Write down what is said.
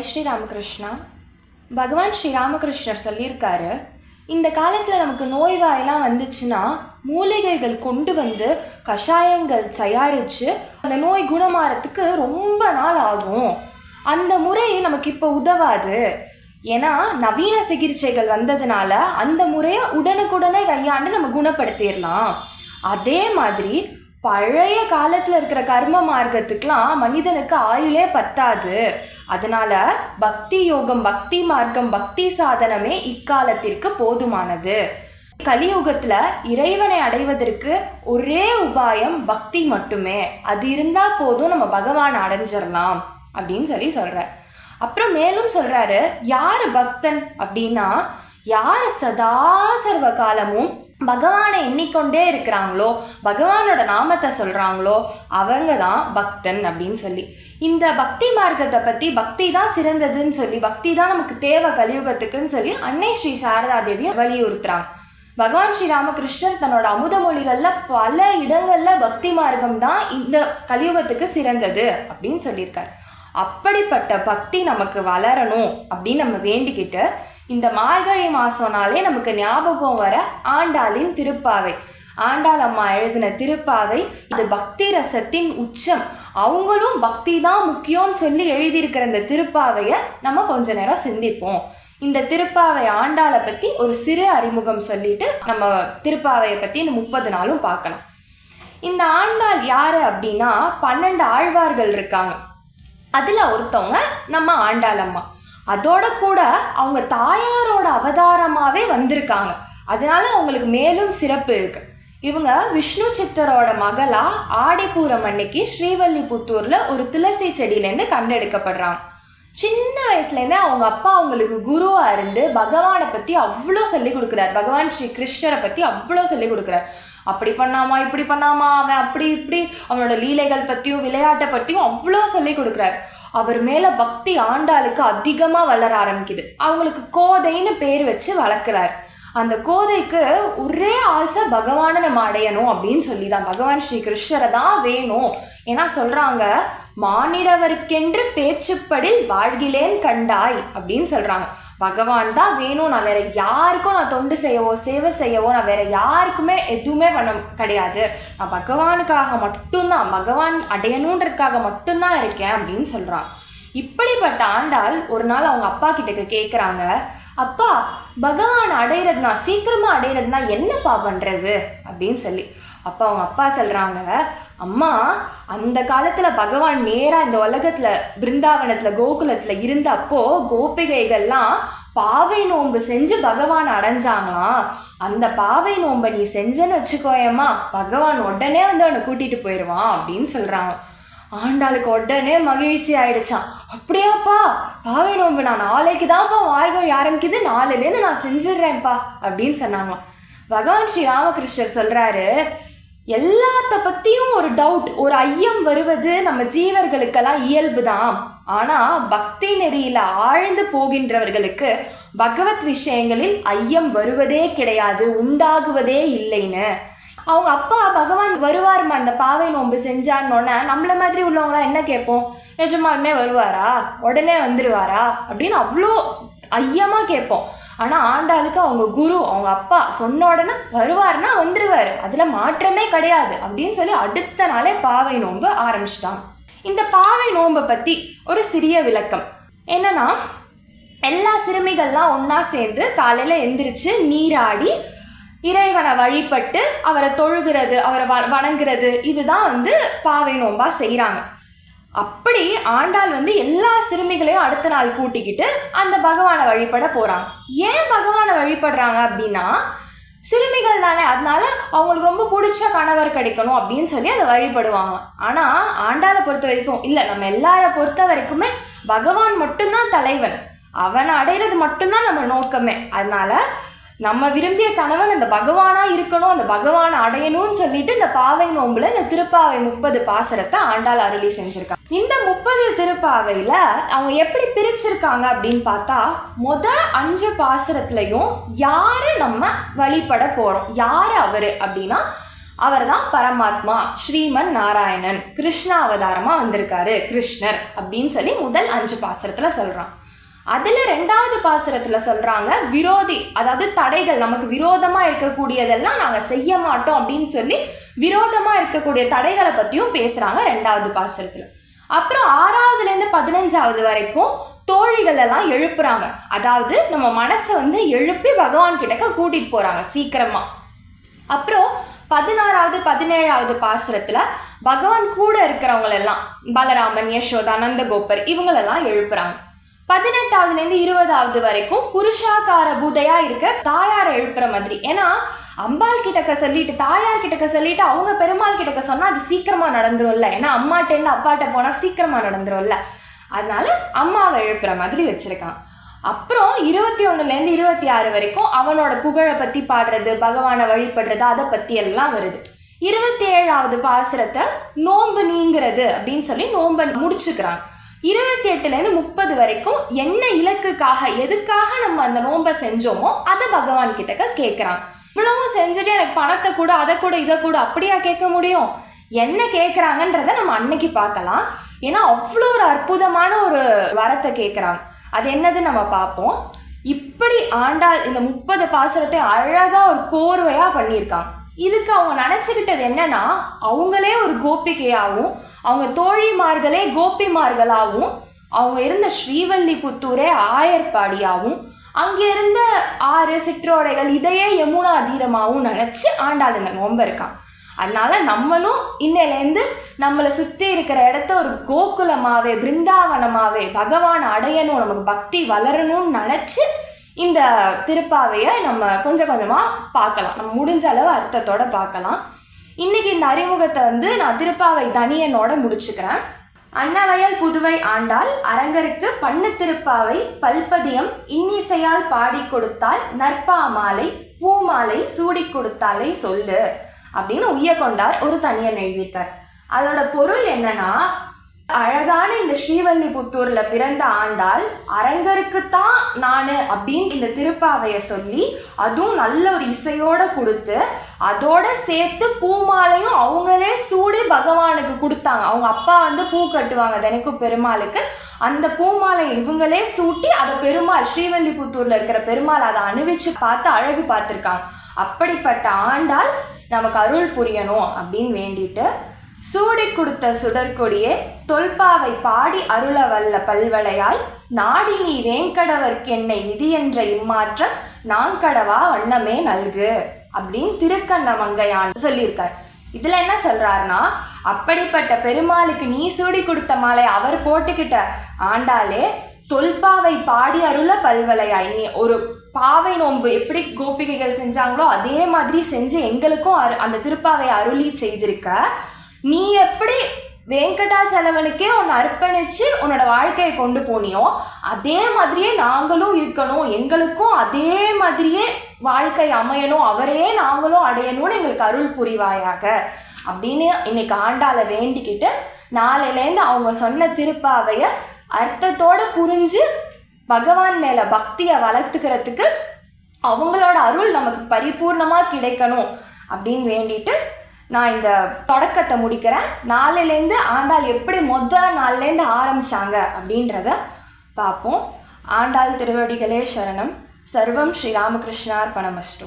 ஜெய் ஸ்ரீ ராமகிருஷ்ணா பகவான் ஸ்ரீ ராமகிருஷ்ணர் சொல்லியிருக்காரு இந்த காலத்தில் நமக்கு நோய்வாயெல்லாம் வந்துச்சுன்னா மூலிகைகள் கொண்டு வந்து கஷாயங்கள் தயாரித்து அந்த நோய் குணமாறதுக்கு ரொம்ப நாள் ஆகும். அந்த முறை நமக்கு இப்போ உதவாது. ஏன்னா நவீன சிகிச்சைகள் வந்ததுனால அந்த முறையை உடனுக்குடனே கையாண்டு நம்ம குணப்படுத்திடலாம். அதே மாதிரி பழைய காலத்தில் இருக்கிற கர்ம மார்க்கத்துக்கெலாம் மனிதனுக்கு ஆயுளே பத்தாது. அதனால பக்தி யோகம் பக்தி மார்க்கம் பக்தி சாதனமே இக்காலத்திற்கு போதுமானது. கலியுகத்துல இறைவனை அடைவதற்கு ஒரே உபாயம் பக்தி மட்டுமே. அது இருந்தா போதும் நம்ம பகவானை அடைஞ்சிடலாம் அப்படின்னு சொல்லி சொல்றார். அப்புறம் மேலும் சொல்றாரு யாரு பக்தன் அப்படின்னா யார் சதா சர்வ காலமும் பகவானை எண்ணிக்கொண்டே இருக்கிறாங்களோ பகவானோட நாமத்தை சொல்கிறாங்களோ அவங்க தான் பக்தன் அப்படின்னு சொல்லி. இந்த பக்தி மார்க்கத்தை பற்றி பக்தி தான் சிறந்ததுன்னு சொல்லி பக்தி தான் நமக்கு தேவை கலியுகத்துக்குன்னு சொல்லி அன்னை ஸ்ரீ சாரதா தேவியை வலியுறுத்துறாங்க. பகவான் ஸ்ரீ ராமகிருஷ்ணர் தன்னோட அமுத மொழிகளில் பல இடங்களில் பக்தி மார்க்கம் தான் இந்த கலியுகத்துக்கு சிறந்தது அப்படின்னு சொல்லியிருக்காரு. அப்படிப்பட்ட பக்தி நமக்கு வளரணும் அப்படின்னு நம்ம வேண்டிக்கிட்டு இந்த மார்கழி மாதம்னாலே நமக்கு ஞாபகம் வர ஆண்டாளின் திருப்பாவை. ஆண்டாள் அம்மா எழுதின திருப்பாவை இது பக்தி ரசத்தின் உச்சம். அவங்களும் பக்தி தான் முக்கியம்னு சொல்லி எழுதியிருக்கிற இந்த திருப்பாவையை நம்ம கொஞ்ச நேரம் சிந்திப்போம். இந்த திருப்பாவை ஆண்டாளை பற்றி ஒரு சிறு அறிமுகம் சொல்லிட்டு நம்ம திருப்பாவையை பற்றி இந்த முப்பது நாளும் பார்க்கலாம். இந்த ஆண்டாள் யார் அப்படின்னா பன்னெண்டு ஆழ்வார்கள் இருக்காங்க. அதில் ஒருத்தவங்க நம்ம ஆண்டாள் அம்மா. அதோட கூட அவங்க தாயாரோட அவதாரமாகவே வந்திருக்காங்க. அதனால அவங்களுக்கு மேலும் சிறப்பு இருக்கு. இவங்க விஷ்ணு சித்தரோட மகளா ஆடிப்பூரம் அன்னைக்கு ஸ்ரீவல்லிபுத்தூர்ல ஒரு துளசி செடியிலேருந்து கண்டெடுக்கப்படுறாங்க. சின்ன வயசுலேருந்தே அவங்க அப்பா அவங்களுக்கு குருவாக இருந்து பகவானை பற்றி அவ்வளோ சொல்லிக் கொடுக்குறாரு. பகவான் ஸ்ரீ கிருஷ்ணரை பற்றி அவ்வளோ சொல்லிக் கொடுக்குறாரு. அப்படி பண்ணாமா இப்படி பண்ணாமா அவன் அப்படி இப்படி அவனோட லீலைகள் பற்றியும் விளையாட்டை பற்றியும் அவ்வளோ சொல்லிக் கொடுக்குறாரு. அவர் மேலே பக்தி ஆண்டாளுக்கு அதிகமாக வளர ஆரம்பிக்குது. அவங்களுக்கு கோதைன்னு பேர் வச்சு வளர்க்குறாரு. அந்த கோதைக்கு ஒரே ஆசை பகவானை நம்ம அடையணும் அப்படின்னு சொல்லி தான் பகவான் ஸ்ரீ கிருஷ்ணரை தான் வேணும். ஏன்னா சொல்கிறாங்க மானிடவருக்கென்று பேச்சுப்படில் வாழ்கிலேன் கண்டாய் அப்படின்னு சொல்கிறாங்க பகவான் தான் வேணும் நான் வேற யாருக்கும் நான் தொண்டு செய்யவோ சேவை செய்யவோ நான் வேற யாருக்குமே எதுவுமே பண்ண கிடையாது. நான் பகவானுக்காக மட்டும்தான் பகவான் அடையணுன்றதுக்காக மட்டும்தான் இருக்கேன் அப்படின்னு சொல்கிறான் இப்படிப்பட்ட ஆண்டாள் ஒரு நாள் அவங்க அப்பா கிட்ட கேட்குறாங்க அப்பா பகவான் அடையிறதுனா சீக்கிரமாக அடையிறதுனா என்னப்பா பண்ணுறது அப்படின்னு சொல்லி. அப்போ அவங்க அப்பா சொல்கிறாங்க அம்மா அந்த காலத்தில் பகவான் நேராக இந்த உலகத்தில் பிருந்தாவனத்தில் கோகுலத்தில் இருந்தப்போ கோபிகைகள்லாம் பாவை நோன்பு செஞ்சு பகவான் அடைஞ்சாங்களாம். அந்த பாவை நோன்பை நீ செஞ்சேன்னு வச்சுக்கோயம்மா பகவான் உடனே வந்து அவனை கூட்டிகிட்டு போயிடுவான் அப்படின்னு சொல்கிறாங்க ஆண்டாளுக்கு உடனே மகிழ்ச்சி ஆயிடுச்சான் அப்படியாப்பா பாவை நோன்பு நான் நாளைக்கு தான்ப்பா மார்கழி ஆரம்பிக்குது நாலுலேருந்து நான் செஞ்சிடுறேன்ப்பா அப்படின்னு சொன்னாங்களாம். பகவான் ஸ்ரீ ராமகிருஷ்ணர் சொல்கிறாரு எல்லாத்த பற்றியும் ஒரு டவுட் ஒரு ஐயம் வருவது நம்ம ஜீவர்களுக்கெல்லாம் இயல்பு தான் ஆனால் பக்தி நெறியில் ஆழ்ந்து போகின்றவர்களுக்கு பகவத் விஷயங்களில் ஐயம் வருவதே கிடையாது உண்டாகுவதே இல்லைன்னு. அவங்க அப்பா பகவான் வருவாருமா அந்த பாவை நோன்பு செஞ்சான்னொன்னே நம்மள மாதிரி உள்ளவங்களாம் என்ன கேட்போம்? நிஜமாலுமே வருவாரா? உடனே வந்துடுவாரா அப்படின்னு அவ்வளோ ஐயமாக கேட்போம். ஆனால் ஆண்டாளுக்கு அவங்க குரு அவங்க அப்பா சொன்ன உடனே வருவாருன்னா வந்துடுவார் அதில் மாற்றமே கிடையாது அப்படின்னு சொல்லி அடுத்த நாளே பாவை நோன்பு ஆரம்பிச்சிட்டாங்க இந்த பாவை நோன்பை பற்றி ஒரு சிறிய விளக்கம். என்னன்னா எல்லா சிறுமிகள்லாம் ஒன்றா சேர்ந்து காலையில் எந்திரிச்சு நீராடி இறைவனை வழிபட்டு அவரை தொழுகிறது அவரை வ வணங்குறது இதுதான் வந்து பாவை நோம்பாக செய்கிறாங்க அப்படி ஆண்டாள் வந்து எல்லா சிறுமிகளையும் அடுத்த நாள் கூட்டிக்கிட்டு அந்த பகவானை வழிபட போகிறாங்க ஏன் பகவானை வழிபடுறாங்க அப்படின்னா சிறுமிகள் தானே அதனால அவங்களுக்கு ரொம்ப பிடிச்ச கணவர் கிடைக்கணும் அப்படின்னு சொல்லி அதை வழிபடுவாங்க. ஆனால் ஆண்டாளை பொறுத்த வரைக்கும் இல்லை நம்ம எல்லாரை பொறுத்த வரைக்குமே பகவான் மட்டும்தான் தலைவன். அவனை அடையிறது மட்டும்தான் நம்ம நோக்கமே. அதனால நம்ம விரும்பிய கணவன் அந்த பகவானா இருக்கணும் அந்த பகவானை அடையணும்னு சொல்லிட்டு இந்த பாவை நோம்புல இந்த திருப்பாவை முப்பது பாசரத்தை ஆண்டாள் அருளி செஞ்சிருக்காங்க. இந்த முப்பது திருப்பாவையில அவங்க எப்படி பிரிச்சிருக்காங்க அப்படின்னு பார்த்தா முத அஞ்சு பாசுரத்துலையும் யாரை நம்ம வழிபட போறோம்? யாரு அவரு அப்படின்னா அவர் தான் பரமாத்மா ஸ்ரீமன் நாராயணன் கிருஷ்ண அவதாரமா வந்திருக்காரு கிருஷ்ணர் அப்படின்னு சொல்லி முதல் அஞ்சு பாசரத்தில் சொல்கிறான் அதில் ரெண்டாவது பாசுரத்தில் சொல்றாங்க விரோதி. அதாவது தடைகள் நமக்கு விரோதமா இருக்கக்கூடியதெல்லாம் நாங்கள் செய்ய மாட்டோம் அப்படின்னு சொல்லி விரோதமா இருக்கக்கூடிய தடைகளை பற்றியும் பேசுறாங்க ரெண்டாவது பாசுரத்தில். அப்புறம் ஆறாவதுல இருந்து பதினஞ்சாவது வரைக்கும் தோழிகள் எல்லாம் எழுப்புறாங்க. அதாவது நம்ம மனசை வந்து எழுப்பி பகவான் கிட்டக்க கூட்டிட்டு போறாங்க சீக்கிரமா. அப்புறம் பதினாறாவது பதினேழாவது பாசுரத்துல பகவான் கூட இருக்கிறவங்க எல்லாம் பலராமன் யசோதா நந்தகோபர் இவங்களெல்லாம் எழுப்புறாங்க. பதினெட்டாவதுலேருந்து இருபதாவது வரைக்கும் புருஷாக்கார பூதையா இருக்க தாயாரை எழுப்புற மாதிரி. ஏன்னா அம்பாள் கிட்டக்க சொல்லிட்டு தாயார் கிட்டக்க சொல்லிட்டு அவங்க பெருமாள் கிட்டக்க சொன்னா அது சீக்கிரமா நடந்துரும்ல. ஏன்னா அம்மாட்டேருந்து அப்பாட்ட போனா சீக்கிரமா நடந்துரும்ல. அதனால அம்மாவை எழுப்புற மாதிரி வச்சிருக்கான். அப்புறம் இருபத்தி ஒன்றுலேருந்து இருபத்தி ஆறு வரைக்கும் அவனோட புகழை பற்றி பாடுறது பகவானை வழிபடுறது அதை பற்றி எல்லாம் வருது. இருபத்தி ஏழாவது பாசுரத்தை நோன்பு நீங்கிறது அப்படின்னு சொல்லி நோன்பை முடிச்சுக்கிறான் இருபத்தி எட்டுலேருந்து முப்பது வரைக்கும் என்ன இலக்குக்காக எதுக்காக நம்ம அந்த நோன்பை செஞ்சோமோ அதை பகவான் கிட்டக்க கேட்குறான். இவ்வளவும் செஞ்சுட்டு எனக்கு பணத்தை கூட அதை கூட இதை கூட அப்படியா கேட்க முடியும்? என்ன கேட்குறாங்கன்றத நம்ம அன்னைக்கு பார்க்கலாம். ஏன்னா அவ்வளோ ஒரு அற்புதமான ஒரு வரத்தை கேட்குறாங்க அது என்னது நம்ம பார்ப்போம். இப்படி ஆண்டாள் இந்த முப்பது பாசுரத்தை அழகாக ஒரு கோர்வையாக பண்ணியிருக்காங்க இதுக்கு அவங்க நினச்சிக்கிட்டது என்னன்னா அவங்களே ஒரு கோபிகையாகவும் அவங்க தோழிமார்களே கோபிமார்களாகவும் அவங்க இருந்த ஸ்ரீவல்லிபுத்தூரே ஆயர்பாடியாகவும் அங்கே இருந்த ஆறு சிற்றோடைகள் இதையே யமுனா தீரமாகவும் நினச்சி ஆண்டாள் இந்த நோம்ப இருக்கான் அதனால நம்மளும் இன்னையிலேருந்து நம்மளை சுற்றி இருக்கிற இடத்த ஒரு கோகுலமாகவே பிருந்தாவனமாகவே பகவான் அடையணும் நமக்கு பக்தி வளரணும்னு நினச்சி இந்த திருப்பாவையை நம்ம கொஞ்சம் கொஞ்சமாக பார்க்கலாம். நம்ம முடிஞ்ச அளவு அர்த்தத்தோடு பார்க்கலாம். இன்றைக்கி இந்த அறிமுகத்தை வந்து நான் திருப்பாவை தனியனோட முடிச்சுக்கிறேன். அன்னவயல் புதுவை ஆண்டால் அரங்கருக்கு பண்ணு திருப்பாவை பல்பதியம் இன்னிசையால் பாடி கொடுத்தால் நற்பா மாலை பூமாலை சூடி கொடுத்தாலே சொல்லு அப்படின்னு உய்ய கொண்டார் ஒரு தனியன் எழுதியிருக்கார். அதோட பொருள் என்னன்னா அழகான இந்த ஸ்ரீவல்லிபுத்தூர்ல பிறந்த ஆண்டாள் அரங்கருக்குத்தான் நானு அப்படின்னு இந்த திருப்பாவையை சொல்லி அதுவும் நல்ல ஒரு இசையோட கொடுத்து அதோட சேர்த்து பூமாலையும் அவங்களே சூடி பகவானுக்கு கொடுத்தாங்க. அவங்க அப்பா வந்து பூ கட்டுவாங்க தினைக்கும் பெருமாளுக்கு. அந்த பூமாலையை இவங்களே சூட்டி அதை பெருமாள் ஸ்ரீவல்லிபுத்தூர்ல இருக்கிற பெருமாள் அதை அணிவிச்சு பார்த்து அழகு பார்த்துருக்காங்க. அப்படிப்பட்ட ஆண்டால் நமக்கு அருள் புரியணும் அப்படின்னு வேண்டிட்டு சூடி கொடுத்த சுடற்கொடியே தொல்பாவை பாடி அருள வல்ல பல்வளையாய் நாடி நீ வேங்கடவர்க்கென்னை நிதி என்ற இம்மாற்றம் நாங்கடவா வண்ணமே நல்கு அப்படின்னு திருக்கண்ண மங்கையான் சொல்லியிருக்கார். இதுல என்ன சொல்றாருன்னா அப்படிப்பட்ட பெருமாளுக்கு நீ சூடி கொடுத்த மாலை அவர் போட்டுக்கிட்ட ஆண்டாலே தொல்பாவை பாடி அருள பல்வளையாய் நீ ஒரு பாவை நோன்பு எப்படி கோபிகைகள் செஞ்சாங்களோ அதே மாதிரி செஞ்சு எங்களுக்கும் அரு அந்த திருப்பாவை அருளி செய்திருக்க. நீ எப்படி வெங்கடாச்சலவனுக்கே உன்னை அர்ப்பணித்து உன்னோட வாழ்க்கையை கொண்டு போனியோ அதே மாதிரியே நாங்களும் இருக்கணும். எங்களுக்கும் அதே மாதிரியே வாழ்க்கை அமையணும். அவரே நாங்களும் அடையணும்னு எங்களுக்கு அருள் புரிவாயாக. அப்படின்னு இன்னைக்கு ஆண்டால வேண்டிக்கிட்டு நாளையிலேருந்து அவங்க சொன்ன திருப்பாவையை அர்த்தத்தோடு புரிஞ்சு பகவான் மேலே பக்தியை வளர்த்துக்கிறதுக்கு அவங்களோட அருள் நமக்கு பரிபூர்ணமாக கிடைக்கணும் அப்படின்னு வேண்டிட்டு நான் இந்த தொடக்கத்தை முடிக்கிறேன். நாளிலேருந்து ஆண்டாள் எப்படி மொத நாள்லேருந்து ஆரம்பித்தாங்க அப்படின்றத பார்ப்போம். ஆண்டாள் திருவடிகளே சரணம். சர்வம் ஸ்ரீராமகிருஷ்ணார்பணமஸ்டு